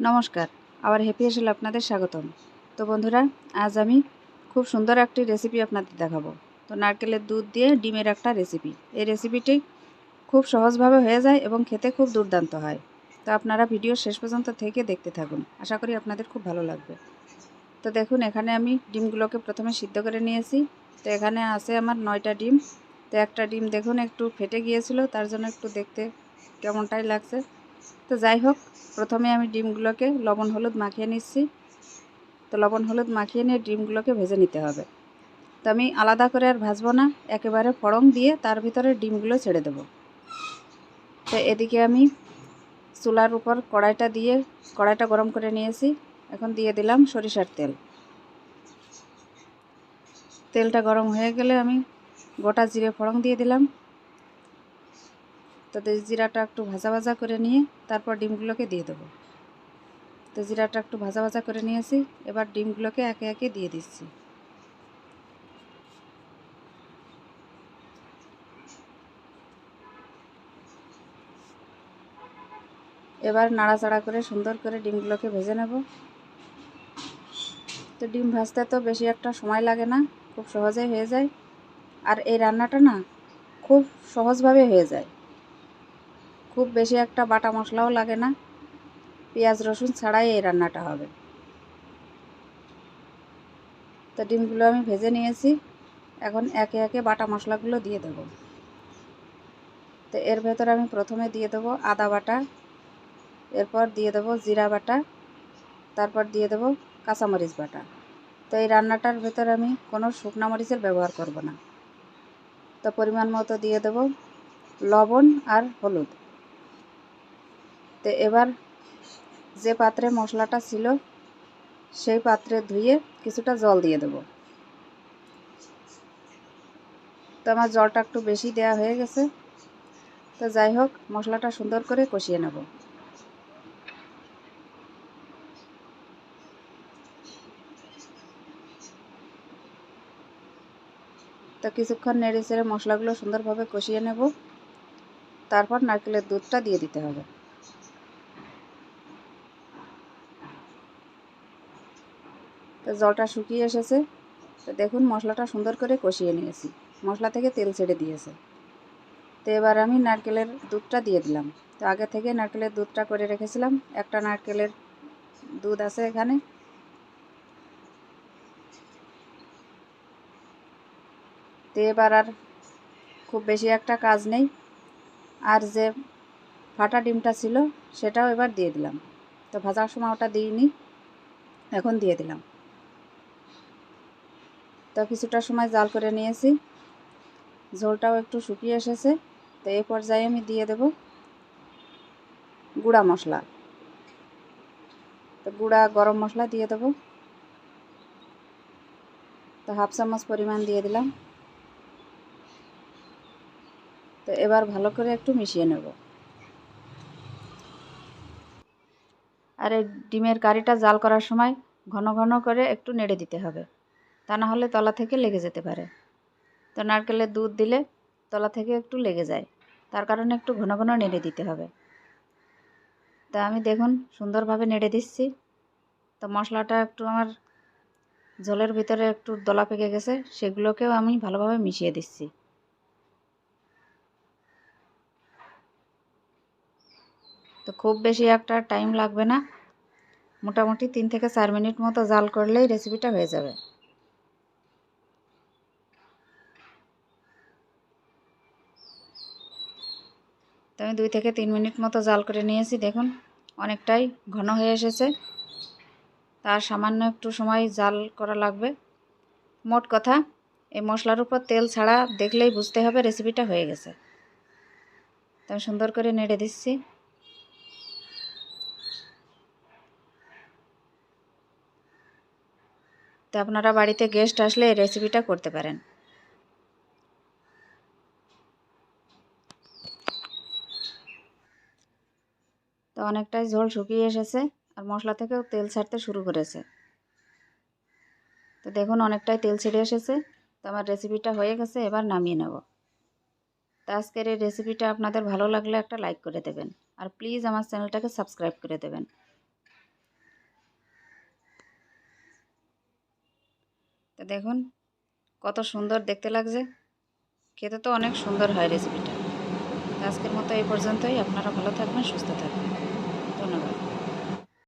নমস্কার, আবার হ্যাপি হেসেল আপনাদের স্বাগতম। তো বন্ধুরা, আজ আমি খুব সুন্দর একটি রেসিপি আপনাদের দেখাবো। তো নারকেলের দুধ দিয়ে ডিমের একটা রেসিপি এই রেসিপিটি খুব সহজভাবে হয়ে যায় এবং খেতে খুব দুর্দান্ত হয়। তো আপনারা ভিডিও শেষ পর্যন্ত থেকে দেখতে থাকুন। আশা করি আপনাদের খুব ভালো লাগবে। তো দেখুন, এখানে আমি ডিমগুলোকে প্রথমে সিদ্ধ করে নিয়েছি। তো এখানে আছে আমার নয়টা ডিম। তো একটা ডিম দেখুন, একটু ফেটে গিয়েছিল, তার জন্য একটু দেখতে কেমনটাই লাগছে। তো যাই হোক, প্রথমে আমি ডিমগুলোকে লবণ হলুদ মাখিয়ে নিচ্ছি। তো লবণ হলুদ মাখিয়ে নিয়ে ডিমগুলোকে ভেজে নিতে হবে। তো আমি আলাদা করে আর ভাজবো না, একেবারে ফড়ং দিয়ে তার ভিতরে ডিমগুলো ছেড়ে দেব। তো এদিকে আমি চুলার উপর কড়াইটা দিয়ে, কড়াইটা গরম করে নিয়েছি। এখন দিয়ে দিলাম সরিষার তেল। তেলটা গরম হয়ে গেলে আমি গোটা জিরে ফড়ং দিয়ে দিলাম। তো জিরাটা একটু ভাজা ভাজা করে নিয়ে তারপর ডিমগুলোকে দিয়ে দেবো। তো জিরাটা একটু ভাজা ভাজা করে নিয়েছি, এবার ডিমগুলোকে একে একে দিয়ে দিচ্ছি। এবার নাড়াচাড়া করে সুন্দর করে ডিমগুলোকে ভেজে নেব। তো ডিম ভাজতে তো বেশি একটা সময় লাগে না, খুব সহজেই হয়ে যায়। আর এই রান্নাটা না খুব সহজভাবে হয়ে যায়। খুব বেশি একটা বাটা মশলাও লাগে না। পেঁয়াজ, রসুন ছাড়াই এই রান্নাটা হবে। তো ডিমগুলো আমি ভেজে নিয়েছি। এখন একে একে বাটা মশলাগুলো দিয়ে দেবো। তো এর ভেতর আমি প্রথমে দিয়ে দেবো আদা বাটা, এরপর দিয়ে দেবো জিরা বাটা, তারপর দিয়ে দেবো কাঁচামরিচ বাটা। তো এই রান্নাটার ভেতর আমি কোনো শুকনা মরিচের ব্যবহার করব না। তো পরিমাণ মতো দিয়ে দেবো লবণ আর হলুদ। তো এবার যে পাত্রে মশলাটা ছিল, সেই পাত্রে ধুয়ে কিছুটা জল দিয়ে দেব। তো আমার জলটা একটু বেশি দেওয়া হয়ে গেছে। তো যাই হোক, মশলাটা সুন্দর করে কষিয়ে নেব। তো কিছুক্ষণ নেড়ে চেড়ে মশলাগুলো সুন্দরভাবে কষিয়ে নেব। তারপর নারকেলের দুধটা দিয়ে দিতে হবে। তো জলটা শুকিয়ে এসেছে। তো দেখুন, মশলাটা সুন্দর করে কষিয়ে নিয়েছি। মশলা থেকে তেল ছেড়ে দিয়েছে। তো এবার আমি নারকেলের দুধটা দিয়ে দিলাম। তো আগে থেকে নারকেলের দুধটা করে রেখেছিলাম। একটা নারকেলের দুধ আছে এখানে। তো এবার আর খুব বেশি একটা কাজ নেই। আর যে ফাটা ডিমটা ছিল, সেটাও এবার দিয়ে দিলাম। তো ভাজার সময় ওটা দিইনি। এখন দিয়ে দিলাম। তো কিছুটা সময় জাল করে নিয়েছি। ঝোলটাও একটু শুকিয়ে এসেছে। তো এই পর্যায়ে আমি দিয়ে দেব গুঁড়া মশলা। তো গুঁড়া গরম মশলা দিয়ে দেব। তো হাফ চামচ পরিমাণ দিয়ে দিলাম। তো এবার ভালো করে একটু মিশিয়ে নেব। আর ডিমের কারিটা জাল করার সময় ঘন ঘন করে একটু নেড়ে দিতে হবে। তা না হলে তলা থেকে লেগে যেতে পারে। তো নারকেলের দুধ দিলে তলা থেকে একটু লেগে যায়। তার কারণে একটু ঘন ঘন নেড়ে দিতে হবে। তা আমি দেখুন সুন্দরভাবে নেড়ে দিচ্ছি। তো মশলাটা একটু আমার জলের ভিতরে একটু দলা পেকে গেছে, সেগুলোকেও আমি ভালোভাবে মিশিয়ে দিচ্ছি। তো খুব বেশি একটা টাইম লাগবে না। মোটামুটি তিন থেকে চার মিনিট মতো জাল করলেই রেসিপিটা হয়ে যাবে। তো আমি দুই থেকে তিন মিনিট মতো জাল করে নিয়েছি, দেখুন। অনেকটাই ঘন হয়ে এসেছে। তার সামান্য একটু সময় জাল করা লাগবে। মোট কথা, এই মশলার উপর তেল ছাড়া দেখলেই বুঝতে হবে রেসিপিটা হয়ে গেছে। তো আমি সুন্দর করে নেড়ে দিচ্ছি। তো আপনারা বাড়িতে গেস্ট আসলে এই রেসিপিটা করতে পারেন। তো অনেকটাই ঝোল শুকিয়ে এসেছে আর মশলা থেকেও তেল ছাড়তে শুরু করেছে। তো দেখুন অনেকটাই তেল ছেড়ে এসেছে। তো আমার রেসিপিটা হয়ে গেছে, এবার নামিয়ে নেব। তো আজকের এই রেসিপিটা আপনাদের ভালো লাগলে একটা লাইক করে দেবেন আর প্লিজ আমার চ্যানেলটাকে সাবস্ক্রাইব করে দেবেন। তো দেখুন কত সুন্দর দেখতে লাগছে। খেতে তো অনেক সুন্দর হয় রেসিপিটা। আজকের মতো এই পর্যন্তই। আপনারা ভালো থাকবেন, সুস্থ থাকবেন। con.